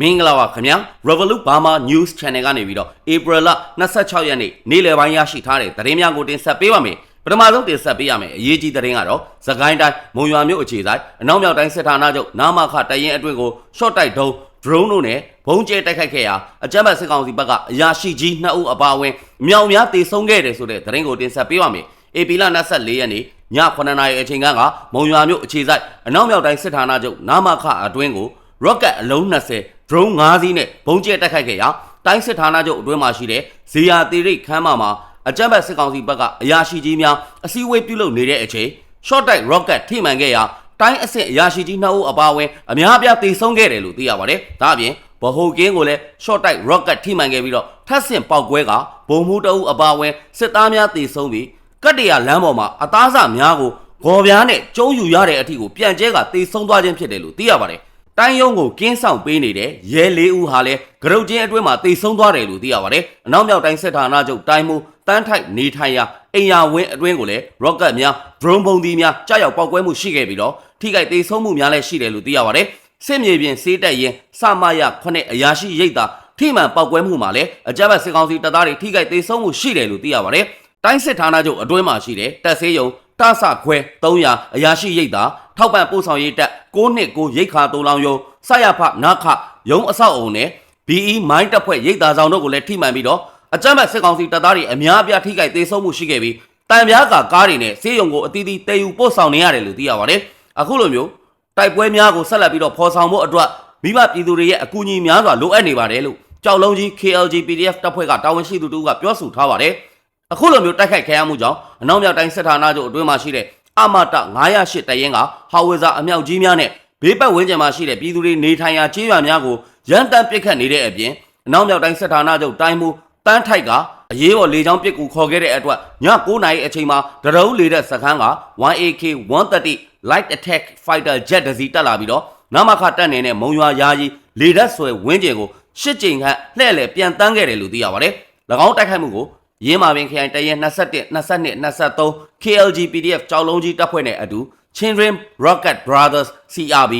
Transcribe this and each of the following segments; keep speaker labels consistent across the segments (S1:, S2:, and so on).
S1: မင်္ဂလာပါခင်ဗျာ Revolut Burma News Channel ကနေပြီးတော့ April လ26ရက်နေ့နေ့လယ်ပိုင်းရရှိထားတဲ့သတင်းများကိုတင်ဆက်ပေးပါမယ်ပထမဆုံးတင်ဆက်ပေးရမယ်အရေးကြီးသတင်းကတော့သခိုင်းတိုင်းမုံရွာမြို့အခြေဆိုင်အနောက်မြောက်တိုင်းစစ်ဌာနချုပ်နာမခတရင်အတွင်းကို short တိုက်ဒုံး drone တို့နဲ့ဘုံကျဲတိုက်ခိုက်ခဲ့ရာအကြမ်းဖက်စစ်ကောင်စီဘက်ကအရာရှိကြီး2ဦးအပါအဝင်မြောင်များတေဆုံးခဲ့တယ်ဆိုတဲ့သတင်းကိုတင်ဆက်ပေးပါမယ် AP လ24ရက်နေ့ည9:00နာရီအချိန်ကမုံရွာမြို့အခြေဆိုင်အနောက်မြောက်တိုင်းစစ်ဌာနချုပ်နာမခအတွင်းကို rocket အလုံး20 drone 5စီးနဲ့ဘုံကျဲတိုက်ခိုက်ခဲ့ရာတိုင်းစစ်ဌာနချုပ်အတွင်းမှာရှိတဲ့ဇေယျတိရိတ်ခမ်းမမှာအကြမ်းဖက်စစ်ကောင်စီဘက်ကအရာရှိကြီးများအစည်းအဝေးပြုလုပ်နေတဲ့အချိန် short type rocket ထိမှန်ခဲ့ရာတိုင်းအဆင့်အရာရှိကြီး2ဦးအပါအဝင်အများအပြားတေဆုံးခဲ့တယ်လို့သိရပါတယ်။ဒါအပြင်ဗဟိုကင်းကိုလည်း short type rocket ထိမှန်ခဲ့ပြီးတော့ထပ်ဆင့်ပေါက်ကွဲကဘုံမှုတအုပ်အပါအဝင်စစ်သားများတေဆုံးပြီးကတ္တရာလမ်းပေါ်မှာအသားစများကိုဂေါ်ပြားနဲ့ကျုံးယူရတဲ့အထိကိုပြန်ကျဲကတေဆုံးသွားခြင်းဖြစ်တယ်လို့သိရပါတယ်။ တိုင်းရုံးကိုကင်းဆောင်ပေးနေတဲ့ရဲလေးဦးဟာလည်းဂရုတ်ချင်းအတွင်းမှာတေဆုံးသွားတယ်လို့သိရပါတယ်။အနောက်မြောက်တိုင်းစစ်ဌာနချုပ်တိုင်းမှုတန်းထိုက်နေထိုင်ရာအိမ်ယာဝင်းအတွင်းကိုလည်း rocket များ drone ပုံသီးများကြားရောက်ပောက်ကွဲမှုရှိခဲ့ပြီးတော့ထိခိုက်တေဆုံးမှုများလည်းရှိတယ်လို့သိရပါတယ်။စစ်မြေပြင်စေးတက်ရင်စမရခုနှစ်အရာရှိရိတ်တာထိမှန်ပောက်ကွဲမှုမှာလည်းအကြမ်းဖက်စစ်ကောင်စီတပ်သားတွေထိခိုက်တေဆုံးမှုရှိတယ်လို့သိရပါတယ်။တိုင်းစစ်ဌာနချုပ်အတွင်းမှာရှိတဲ့တပ်ဆေးရုံတဆခွဲ300အရာရှိရိတ်တာ ထောက်ပံ့ပို့ဆောင်ရေးတပ်6နှစ်9ရိတ်ခါ3လောင်ယုံဆရဖနခရုံအဆောက်အုံနဲ့ BE မိုင်းတပ်ဖွဲ့ရိတ်တာဆောင်တို့ကိုလည်းထိမှန်ပြီးတော့အကြမ်းဖက်စစ်ကောင်စီတပ်သားတွေအများအပြားထိခိုက်သေးဆုံးမှုရှိခဲ့ပြီးတံပြားကကားတွေနဲ့ဆေးရုံကိုအသီးသီးတည်ယူပို့ဆောင်နေရတယ်လို့သိရပါတယ်။အခုလိုမျိုးတိုက်ပွဲများကိုဆက်လက်ပြီးတော့ဖော်ဆောင်ဖို့အတွက်မိဘပြည်သူတွေရဲ့အကူအညီများစွာလိုအပ်နေပါတယ်လို့ကြောက်လုံးကြီး KLG PDF တပ်ဖွဲ့ကတာဝန်ရှိသူတို့ကပြောဆိုထားပါတယ်။အခုလိုမျိုးတိုက်ခိုက်ခံရမှုကြောင့်အနောက်မြောက်တိုင်းစစ်ဌာနချုပ်အတွင်းမှာရှိတဲ့ အမတ908တရင်ကဟာဝေဇာအမြောက်ကြီးများနဲ့ဘေးပတ်ဝန်းကျင်မှာရှိတဲ့ပြည်သူတွေနေထိုင်ရာကျေးရွာများကိုရန်တမ်းပစ်ခတ်နေတဲ့အပြင်အနောက်မြောက်တိုင်းစစ်ဌာနချုပ်တိုင်းမှုတန်းထိုက်ကအရေးပေါ်လေကြောင်းပစ်ကူခေါ်ခဲ့တဲ့အတွက်ည9:00နာရီအချိန်မှာဒရုန်းလေတဲ့စခန်းက 1AK 130 light attack fighter jet တစ်စီးတက်လာပြီးတော့နမခတက်နေတဲ့မုံရွာယာကြီးလေတပ်ဆွဲဝင်းကျင်ကိုရှစ်ကြိမ်ခန့်လှည့်လည်ပြန်တန်းခဲ့တယ်လို့သိရပါတယ်။၎င်းတိုက်ခိုက်မှုကို ရင်းမာပင်ခရိုင်တရင်21 22 23 KLG PDF ကြောက်လုံးကြီးတပ်ဖွဲ့နဲ့အတူ Chinrin Rocket Brothers CRB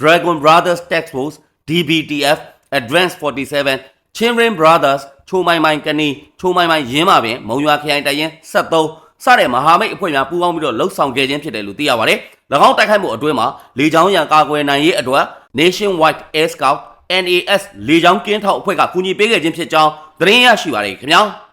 S1: Dragon Brothers Task Force DBTF Advance 47 Chinrin Brothers ချိုမိုင်မိုင်ကနီချိုမိုင်မိုင်ရင်းမာပင်မုံရွာခရိုင်တရင်73စတဲ့မဟာမိတ်အဖွဲ့များပူးပေါင်းပြီးတော့လှုပ်ဆောင်ခဲ့ခြင်းဖြစ်တယ်လို့သိရပါတယ်။၎င်းတိုက်ခိုက်မှုအတွင်းမှာလေကြောင်းရန်ကာကွယ်နိုင်ရေးအတွက် Nationwide Air Scout NAS လေကြောင်းကင်းထောက်အဖွဲ့ကကူညီပေးခဲ့ခြင်းဖြစ်ကြောင်းသတင်းရရှိပါတယ်ခင်ဗျာ။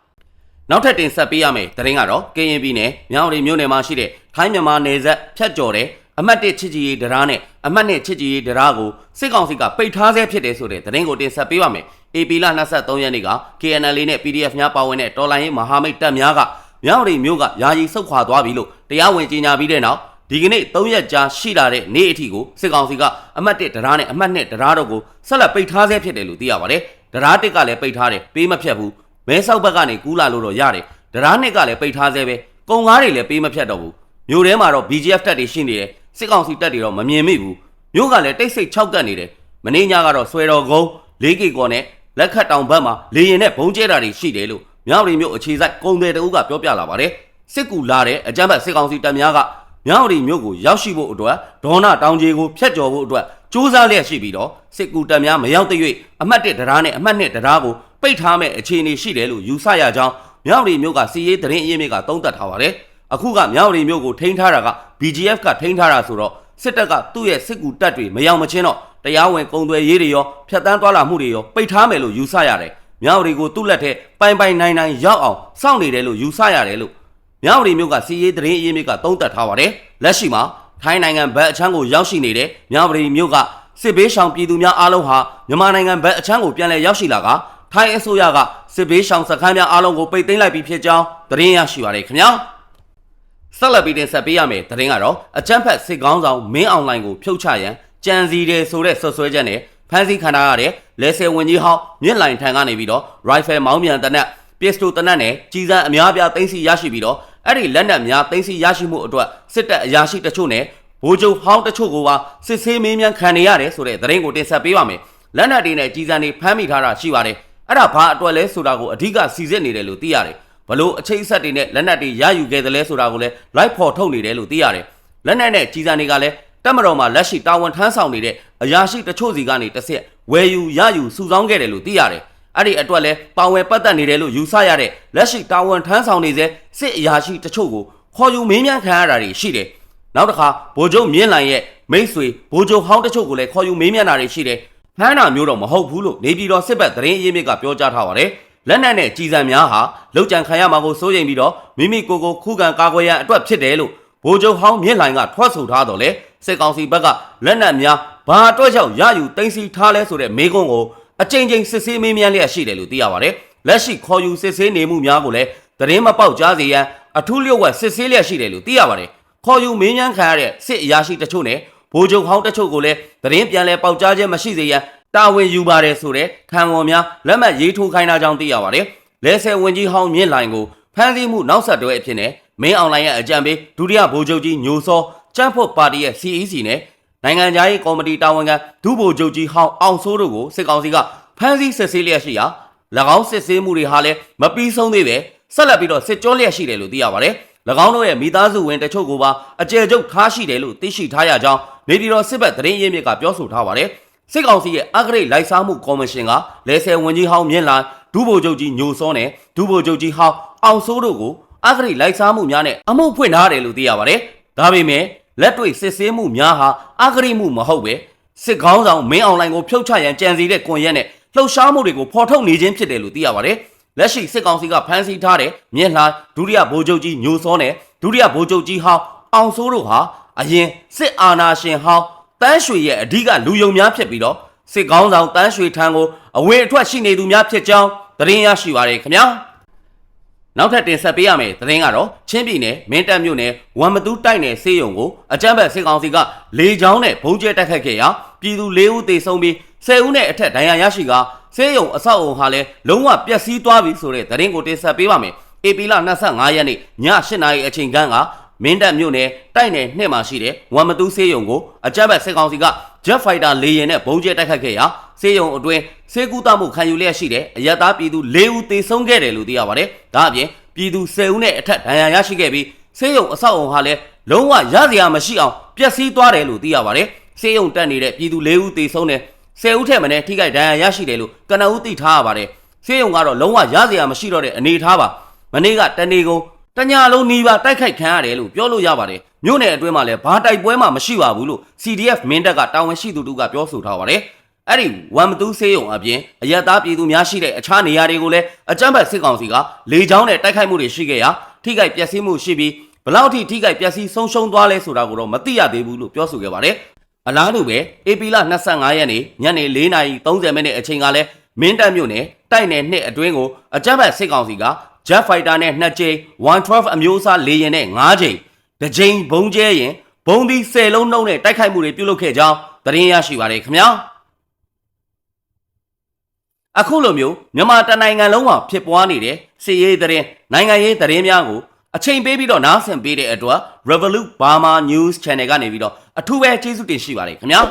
S1: နောက်ထပ်တင်ဆက်ပေးရမယ့်သတင်းကတော့ကရင်ပြည်နယ်မြောင်ရီမြို့နယ်မှာရှိတဲ့ထိုင်းမြန်မာနယ်စပ်ဖြတ်ကျော်တဲ့အမှတ်1ချစ်ကြည်ရေးတရားနဲ့အမှတ်2ချစ်ကြည်ရေးတရားကိုစစ်ကောင်စီကပိတ်ထားဆဲဖြစ်တယ်ဆိုတဲ့သတင်းကိုတင်ဆက်ပေးပါမယ်။ AP လ23ရက်နေ့က KNL နဲ့ PDF များပါဝင်တဲ့တော်လိုင်းရေးမဟာမိတ်တပ်များကမြောင်ရီမြို့ကယာယီဆုတ်ခွာသွားပြီလို့တရားဝင်ကြေညာပြီးတဲ့နောက်ဒီကနေ့3ရက်ကြာရှိလာတဲ့နေ့အထိကိုစစ်ကောင်စီကအမှတ်1တရားနဲ့အမှတ်2တရားတို့ကိုဆက်လက်ပိတ်ထားဆဲဖြစ်တယ်လို့သိရပါတယ်။တရား1ကလည်းပိတ်ထားတယ်ပေးမဖြတ်ဘူး။ မဲဆောက်ဘက်ကနေကူးလာလို့တော့ရတယ်။တရား2ကလည်းပိတ်ထားဆဲပဲ။ကုံကားတွေလည်းပေးမဖြတ်တော့ဘူး။မြို့ထဲမှာတော့ BGF တပ်တွေရှိနေတယ်။စစ်ကောင်စီတပ်တွေတော့မမြင်မိဘူး။မြို့ကလည်းတိတ်ဆိတ်6ကတ်နေတယ်။မင်းညကတော့ဆွဲတော်ကုန်း 4K ကော်နဲ့လက်ခတ်တောင်ဘက်မှာလေရင်နဲ့ဘုံကျဲတာတွေရှိတယ်လို့မြောက်ရီမြို့အခြေစိုက်ကုံတယ်တအုပ်ကပြောပြလာပါတယ်။စစ်ကူလာတဲ့အကြမ်းဖက်စစ်ကောင်စီတပ်များကမြောက်ရီမြို့ကိုရောက်ရှိဖို့အတွက်ဒေါနာတောင်ကြီးကိုဖျက်ကျော်ဖို့အတွက်စူးစမ်းလျက်ရှိပြီးတော့စစ်ကူတပ်များမရောက်တဲ့၍အမှတ်1တရားနဲ့အမှတ်2တရားကို ပိတ်ထားမဲ့အခြေအနေရှိတယ်လို့ယူဆရကြောင်းမြောက်ရီမြို့ကစီရေးသတင်းအရင်းမြစ်ကသုံးသပ်ထားပါတယ်။အခုကမြောက်ရီမြို့ကိုထိန်းထားတာက BGF ကထိန်းထားတာဆိုတော့စစ်တပ်ကသူ့ရဲ့စစ်ကူတပ်တွေမရောက်မချင်းတော့တရားဝင်ကုံသွယ်ရေးတွေရောဖျက်တမ်းသွားလာမှုတွေရောပိတ်ထားမယ်လို့ယူဆရတယ်။မြောက်ရီကိုသူ့လက်ထဲပိုင်ပိုင်နိုင်နိုင်ရောက်အောင်စောင့်နေတယ်လို့ယူဆရတယ်လို့မြောက်ရီမြို့ကစီရေးသတင်းအရင်းမြစ်ကသုံးသပ်ထားပါတယ်။လက်ရှိမှာထိုင်းနိုင်ငံဘက်အချမ်းကိုရောက်ရှိနေတဲ့မြောက်ရီမြို့ကစစ်ဘေးရှောင်ပြည်သူများအားလုံးဟာမြန်မာနိုင်ငံဘက်အချမ်းကိုပြန်လည်ရောက်ရှိလာက ထိုင်းအစိုးရကစစ်ဘေးရှောင်စခန်းများအားလုံးကိုပိတ်သိမ်းလိုက်ပြီးဖြစ်ကြောင်းသတင်းရရှိပါတယ်ခင်ဗျာ။ဆက်လက်ပြီးတင်ဆက်ပေးရမယ်သတင်းကတော့အကြမ်းဖက်စစ်ကောင်းဆောင်မင်းအောင်လှိုင်ကိုဖြုတ်ချရန်ကြံစီတယ်ဆိုတဲ့ဆွဆွဲချက်နဲ့ဖမ်းဆီးခံထားရတဲ့လဲဆယ်ဝင်ကြီးဟောင်းမြင့်လိုင်ထံကနေပြီးတော့ rifle မောင်းမြန်တနက်ပစ္စတိုတနက်နဲ့ကြီးစံအများပြားသိမ်းဆီရရှိပြီးတော့အဲ့ဒီလက်နက်များသိမ်းဆီရရှိမှုအတွက်စစ်တပ်အရာရှိတချို့နဲ့ဗိုလ်ချုပ်ဟောင်းတချို့ကိုပါစစ်ဆေးမေးမြန်းခံနေရတယ်ဆိုတဲ့သတင်းကိုတင်ဆက်ပေးပါမယ်လက်နက်တွေနဲ့ကြီးစံတွေဖမ်းမိထားတာရှိပါတယ် အဲ့ဒါဘာအတွက်လဲဆိုတာကိုအဓိကစီစစ်နေတယ်လို့သိရတယ်ဘလို့အချိတ်အဆက်တွေနဲ့လက်နက်တွေရယူခဲ့တယ်လဲဆိုတာကိုလည်း live ဖော်ထုတ်နေတယ်လို့သိရတယ်လက်နက်နဲ့ကြီးစံတွေကလည်းတက်မတော်မှာလက်ရှိတာဝန်ထမ်းဆောင်နေတဲ့အရာရှိတချို့စီကနေတစ်ဆက်ဝယ်ယူရယူစုဆောင်းခဲ့တယ်လို့သိရတယ်။အဲ့ဒီအတွက်လဲပါဝင်ပတ်သက်နေတယ်လို့ယူဆရတဲ့လက်ရှိတာဝန်ထမ်းဆောင်နေစေစစ်အရာရှိတချို့ကိုခေါ်ယူမင်းမြန်ခံရတာတွေရှိတယ်။နောက်တစ်ခါဗိုလ်ချုပ်မြင့်လိုင်ရဲ့မိတ်ဆွေဗိုလ်ချုပ်ဟောင်းတချို့ကိုလည်းခေါ်ယူမင်းမြန်တာတွေရှိတယ်။ ဟမ်းနာမျိုးတော့မဟုတ်ဘူးလို့နေပြည်တော်စစ်ဘက်သတင်းအရင်းမြစ်ကပြောကြားထားပါတယ်။လက်နက်နဲ့ကြီးစံများဟာလောက်ကြံခံရမှာကိုစိုးရိမ်ပြီးတော့မိမိကိုယ်ကိုခုခံကာကွယ်ရန်အတွက်ဖြစ်တယ်လို့ဗိုလ်ချုပ်ဟောင်းမြင့်လိုင်ကထွက်ဆိုထားတော့လေစစ်ကောင်စီဘက်ကလက်နက်များဘာအတွက်ကြောင့်ရယူသိမ်းဆီးထားလဲဆိုတဲ့မေးခွန်းကိုအကြိမ်ကြိမ်စစ်ဆေးမေးမြန်းလျက်ရှိတယ်လို့သိရပါတယ်။လက်ရှိခေါ်ယူစစ်ဆေးနေမှုများကိုလည်းသတင်းမပေါက်ကြားစေရန်အထူးလျှို့ဝှက်စစ်ဆေးလျက်ရှိတယ်လို့သိရပါတယ်။ခေါ်ယူမေးမြန်းခံရတဲ့စစ်အရာရှိတချို့နဲ့ ဗိုလ်ချုပ်ဟောင်းတချို့ကိုလည်းသတင်းပြန်လည်ပေါက်ကြားခြင်းမရှိစေရန်တာဝန်ယူပါတယ်ဆိုတဲ့ခံဝန်များလက်မှတ်ရေးထိုးခိုင်းတာကြောင့်သိရပါတယ်။လဲဆယ်ဝင်ကြီးဟောင်းမြင့်လိုင်ကိုဖမ်းဆီးမှုနောက်ဆက်တွဲအဖြစ်နဲ့မင်းအောင်လိုင်ရဲ့အကြံပေးဒုတိယဗိုလ်ချုပ်ကြီးညိုစောကျန်းဖို့ပါတီရဲ့ CEC နဲ့နိုင်ငံခြားရေးကော်မတီတာဝန်ခံဒုဗိုလ်ချုပ်ကြီးဟောင်းအောင်စိုးတို့ကိုစစ်ကောင်စီကဖမ်းဆီးစစ်ဆေးလျက်ရှိရာ၎င်းစစ်ဆေးမှုတွေဟာလည်းမပြီးဆုံးသေးပဲဆက်လက်ပြီးတော့စစ်ကြောလျက်ရှိတယ်လို့သိရပါတယ်။၎င်းတို့ရဲ့မိသားစုဝင်တချို့ကိုပါအကြယ်ကျုပ်ထားရှိတယ်လို့သိရှိထားရကြောင်း နေပြည်တော်စစ်ဘက်သတင်းရင်းမြစ်ကပြောဆိုထားပါတယ်။စစ်ကောင်စီရဲ့အဂရိတ်လိုက်စားမှုကော်မရှင်ကလဲဆယ်ဝင်ကြီးဟောင်းမြင့်လာဒုဗိုလ်ချုပ်ကြီးညိုစောနဲ့ဒုဗိုလ်ချုပ်ကြီးဟောင်းအောင်စိုးတို့ကိုအဂရိတ်လိုက်စားမှုများနဲ့အမှုဖွင့်ထားတယ်လို့သိရပါတယ်။ဒါပေမဲ့လက်တွေ့စစ်ဆေးမှုများဟာအဂရိမှုမဟုတ်ပဲစစ်ကောင်းဆောင်မင်းအွန်လိုင်းကိုဖြုတ်ချရန်ကြံစီတဲ့ကွန်ရက်နဲ့လှုပ်ရှားမှုတွေကိုဖော်ထုတ်နေခြင်းဖြစ်တယ်လို့သိရပါတယ်။လက်ရှိစစ်ကောင်စီကဖမ်းဆီးထားတဲ့မြင့်လှဒုတိယဗိုလ်ချုပ်ကြီးညိုစောနဲ့ဒုတိယဗိုလ်ချုပ်ကြီးဟောင်းအောင်စိုးတို့ဟာ အရင်စစ်အာဏာရှင်ဟောင်းတန်းရွှေရဲ့အဓိကလူယုံများဖြစ်ပြီးတော့စစ်ကောင်းဆောင်တန်းရွှေထံကိုအဝင်အထွက်ရှိနေသူများဖြစ်ကြောင်းသတင်းရရှိပါရခင်ဗျာ။နောက်ထပ်တင်ဆက်ပေးရမယ်သတင်းကတော့ချင်းပြည်နယ်မင်းတပ်မြို့နယ်ဝမ်မတူးတိုက်နယ်စေးရုံကိုအကြမ်းဖက်စစ်ကောင်စီကလေကြောင်းနဲ့ဘုံကျဲတိုက်ခတ်ခဲ့ရာပြည်သူ၄ဦးသေဆုံးပြီး10ဦးနဲ့အထက်ဒဏ်ရာရရှိကစေးရုံအဆောက်အုံဟာလည်းလုံးဝပျက်စီးသွားပြီဆိုတဲ့သတင်းကိုတင်ဆက်ပေးပါမယ်။ AP လ25ရက်နေ့ည8နာရီအချိန်ခန့်က မင်းတပ်မြို့နယ်တိုက်နယ်နှစ်မှာရှိတဲ့ဝမ်မတူးစေးရုံကိုအကြမ်းဖက်စစ်ကောင်စီက Jet Fighter လေယာဉ်နဲ့ဘုံကျဲတိုက်ခတ်ခဲ့ရာစေးရုံအတွင်းစေကူတာမှုခံယူလျက်ရှိတဲ့အရတားပြည်သူ၄ဦးသေဆုံးခဲ့တယ်လို့သိရပါတယ်။ဒါအပြင်ပြည်သူ10ဦးနဲ့အထက်ဒဏ်ရာရရှိခဲ့ပြီးစေးရုံအဆောက်အုံဟာလည်းလုံးဝရစရာမရှိအောင်ပျက်စီးသွားတယ်လို့သိရပါတယ်။စေးရုံတက်နေတဲ့ပြည်သူ၄ဦးသေဆုံးတယ်။10ဦးထက်မနည်းထိခိုက်ဒဏ်ရာရရှိတယ်လို့ကနဦးသိထားရပါတယ်။စေးရုံကတော့လုံးဝရစရာမရှိတော့တဲ့အနေအထားပါ။မနေ့ကတနေကုန် တညာလုံးနီးပါးတိုက်ခိုက်ခံရတယ်လို့ပြောလို့ရပါတယ်။မြို့နယ်အတွင်းမှာလည်းဘာတိုက်ပွဲမှမရှိပါဘူးလို့ CDF မင်းတပ်ကတာဝန်ရှိသူတို့ကပြောဆိုထားပါတယ်။အဲ့ဒီဝမ်မတူးဆေးရုံအပြင်အရက်သားပြည်သူများရှိတဲ့အခြားနေရာတွေကိုလည်းအကြမ်းဖက်စစ်ကောင်စီကလေကြောင်းနဲ့တိုက်ခိုက်မှုတွေရှိခဲ့ရာထိခိုက်ပျက်စီးမှုရှိပြီးဘလောက်ထိထိခိုက်ပျက်စီးဆုံးရှုံးသွားလဲဆိုတာကိုတော့မသိရသေးဘူးလို့ပြောဆိုခဲ့ပါတယ်။အလားတူပဲဧပြီလ25ရက်နေ့ညနေ4:30မိနစ်အချိန်ကလည်းမင်းတပ်မြို့နယ်တိုက်နယ်နှစ်အတွင်းကိုအကြမ်းဖက်စစ်ကောင်စီက Jet Fighter နဲ့2ကြိမ် 112 အမျိုးအစားလေယာဉ်နဲ့5ကြိမ်တစ်ကြိမ်ဘုံကျဲရင်ဘုံဒီ10လုံးနှုံးနဲ့တိုက်ခိုက်မှုတွေပြုလုပ်ခဲ့ကြောင်းသတင်းရရှိပါတယ်ခင်ဗျာအခုလိုမျိုးမြန်မာတနိုင်ငံလုံးမှာဖြစ်ပွားနေတဲ့စစ်ရေးသတင်းနိုင်ငံရေးသတင်းများကိုအချိန်ပေးပြီးတော့နားဆင်ပေးတဲ့အတွက် Revolut Burma News Channel ကနေပြီးတော့အထူးပဲကျေးဇူးတင်ရှိပါတယ်ခင်ဗျာ